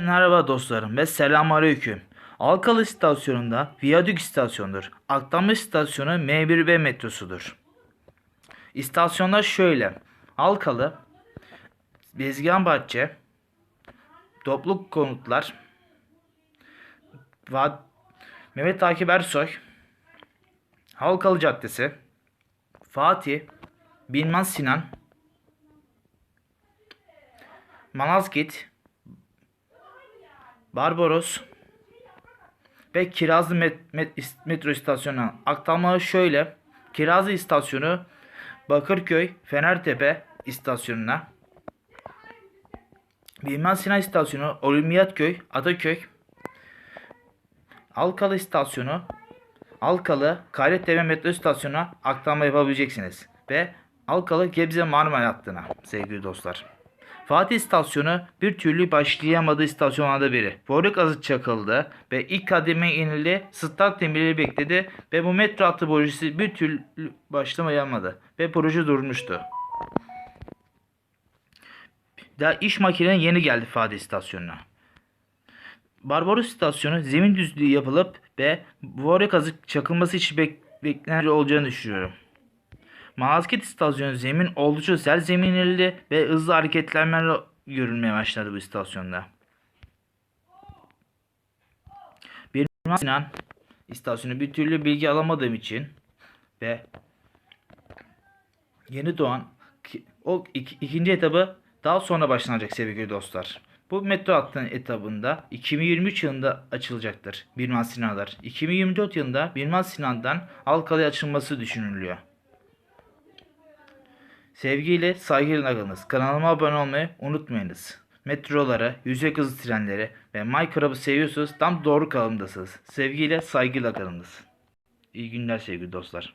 Merhaba dostlarım ve selamünaleyküm. Alkalı istasyonunda viyadük istasyonudur. Aktarma istasyonu M1B metrosudur. İstasyonlar şöyle. Alkalı, Bezgihan Bahçe, Topluk Konutlar, Va Mehmet Akif Ersoy, Halkalı Caddesi, Fatih, Bilmaz Sinan, Malazgirt, Barbaros ve Kirazlı met- met- metro istasyonu. Aktarmaları şöyle. Kirazlı istasyonu Bakırköy Fenertepe istasyonuna. Bilmez Sinan istasyonu Olimpiyatköy Ataköy. Alkalı istasyonu Alkalı Gayrettepe metro istasyonuna aktarma yapabileceksiniz. Ve Alkalı Gebze Marmara hattına sevgili dostlar. Fatih istasyonu bir türlü başlayamadığı istasyonlardan biri. Borik azı çakıldı ve ilk kademe inildi. Stat demirleri bekledi ve bu metro hattı projesi bir türlü başlamayamadı ve proje durmuştu. Daha iş makineleri yeni geldi Fatih istasyonuna. Barbaros istasyonu zemin düzlüğü yapılıp ve Borik azı çakılması için bek beklenen olacağını düşünüyorum. Malazgirt istasyonu zemin oldukça sert zeminli ve hızlı hareketlenmeler görülmeye başladı bu istasyonda. Bir Sinan istasyonu bir türlü bilgi alamadığım için ve yeni doğan o ik- ikinci etabı daha sonra başlanacak sevgili dostlar. Bu metro hattının etabında 2023 yılında açılacaktır Birman Sinanlar. 2024 yılında Birman Sinan'dan Alkalı'ya açılması düşünülüyor. Sevgiyle saygıyla kalınız. Kanalıma abone olmayı unutmayınız. Metrolara, yüksek hızlı trenlere ve Minecraft'ı seviyorsanız tam doğru kalımdasınız. Sevgiyle saygıyla kalınız. İyi günler sevgili dostlar.